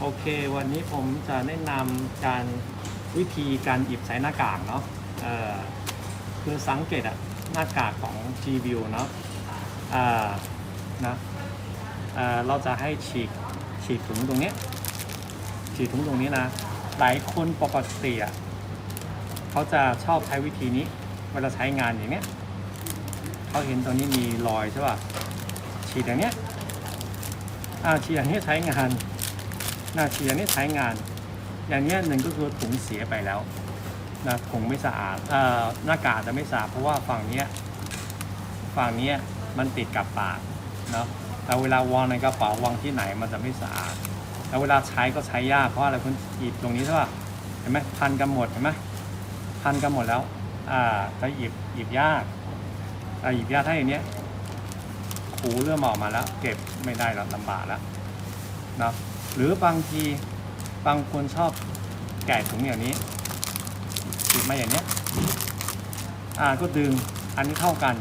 โอเค วันนี้ผมจะแนะนำการวิธีการหยิบใช้หน้ากากเนาะคือสังเกตอะหน้ากากของ G-View เนาะนะเเราจะให้ฉีกฉีกถุงตรงนี้ ฉีกถุงตรงนี้นะ หลายคนปกติอะเขาจะชอบใช้วิธีนี้ เวลาใช้งานอย่างเนี้ยเขาเห็นตรงนี้มีรอยใช่ป่ะฉีดอย่างเนี้ยอ่าฉีดอย่างนี้ใช้งาน น้าเชียนี่ใช้งาน อย่างเนี้ยหนึ่งก็คือถุงเสียไปแล้วนะถุงไม่สะอาดเอ่อหน้ากากจะไม่สะอาดเพราะว่าฝั่งนี้ฝั่งนี้มันติดกับปากเนาะแล้วเวลาวางในกระเป๋าวางที่ไหนมันจะไม่สะอาดแล้วเวลาใช้ก็ใช้ยากเพราะอะไรคุณหยิบตรงนี้ใช่ป่ะเห็นไหมพันกันหมดเห็นไหมพันกันหมดแล้วอ่าจะหยิบหยิบยากอ่าหยิบยากถ้าอย่างเนี้ยขูเริ่มออกมาแล้ว เก็บไม่ได้แล้วลำบากแล้ว นะหรือบางทีบางคนชอบแกะถุงอย่างนี้ติดมาอย่างเนี้ยอ่าก็ดึงอันนี้เท่ากัน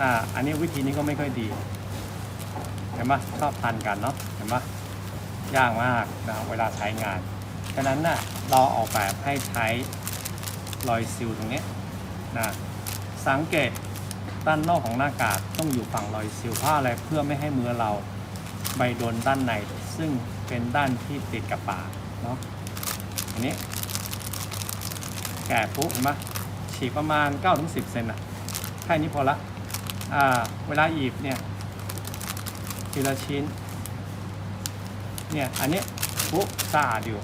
อ่าอันนี้วิธีนี้ก็ไม่ค่อยดีเห็นไหมชอบพันกันเนาะเห็นไหมยากมากนะเวลาใช้งานฉะนั้นน่ะเราออกแบบให้ใช้รอยซิลตรงนี้นะสังเกตด้านนอกของหน้ากากต้องอยู่ฝั่งรอยซิลเพราอะไรเพื่อไม่ให้มือเรา ไปโดนด้านในซึ่งเป็นด้านที่ติดกับปากเนาะอันนี้ แกะปุ๊บเห็นไหมฉีกประมาณ 9-10 เซนอะแค่นี้พอละอ่าเวลาหยิบเนี่ยทีละชิ้นเนี่ยอันนี้ปุ๊บสะอาดอยู่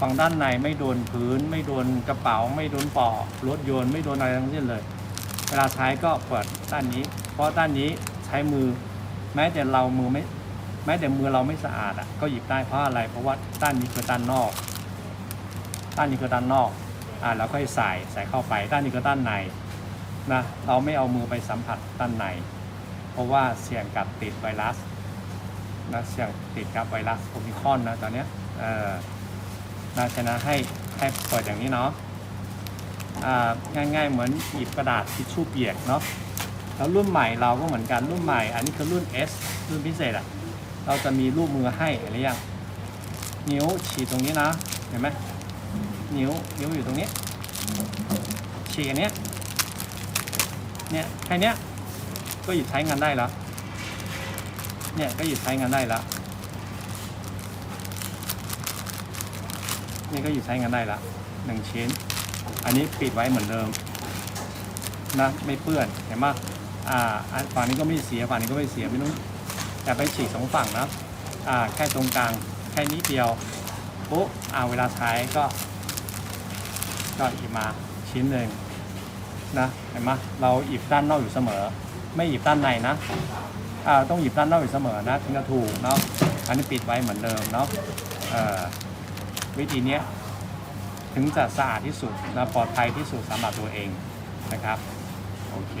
ฝั่งด้านในไม่โดนพื้น ไม่โดนกระเป๋า ไม่โดนปอกรถยนต์ไม่โดนอะไรทั้งสิ้นเลย เวลาใช้ก็เปิดด้านนี้ เพราะด้านนี้ใช้มือ แม้แต่เรามือไม่ แม้แต่มือเราไม่สะอาดอะก็หยิบได้เพราะอะไร เพราะว่าด้านนี้คือด้านนอกด้านนี้คือด้านนอกอ่าแล้วก็ใส่ใส่เข้าไปด้านนี้คือด้านในนะเราไม่เอามือไปสัมผัสด้านในเพราะว่าเสี่ยงกับติดไวรัสนะเสี่ยงติดกับไวรัสโอมิคอนนะตอนเนี้ยเออนะฉะนั้นให้ให้เปิดอย่างนี้เนาะอ่าง่ายๆเหมือนหยิบกระดาษทิชชู่เปียกเนาะแล้วรุ่นใหม่เราก็เหมือนกันรุ่นใหม่ อันนี้คือรุ่น S รุ่นพิเศษอะ เราจะมีรูปมือให้เห็นหรือยังนิ้วฉีดตรงนี้นะเห็นไหมนิ้วนิ้วอยู่ตรงนี้ฉีดอันเนี้ยเนี่ยแค่เนี้ยก็หยุดใช้งานได้แล้วเนี่ยก็หยุดใช้งานได้แล้วนี่ก็หยุดใช้งานได้แล้วหนึ่งชิ้น อันนี้ปิดไว้เหมือนเดิมนะไม่เปื้อนเห็นไหมอ่าฝั่งนี้ก็ไม่เสียฝั่งนี้ก็ไม่เสียไม่ต้อง แต่ไปฉีกสองฝั่งนะอ่าแค่ตรงกลางแค่นิดเดียวปุ๊บอ่าเวลาใช้ก็ก็หยิบมาชิ้นหนึ่งนะเห็นไหมเราหยิบด้านนอกอยู่เสมอ ไม่หยิบด้านในนะอ่าต้องหยิบด้านนอกอยู่เสมอนะถึงจะถูกเนาะอันนี้ปิดไว้เหมือนเดิมเนาะเอ่อวิธีเนี้ยถึงจะสะอาดที่สุดและปลอดภัยที่สุดสำหรับตัวเองนะครับโอเค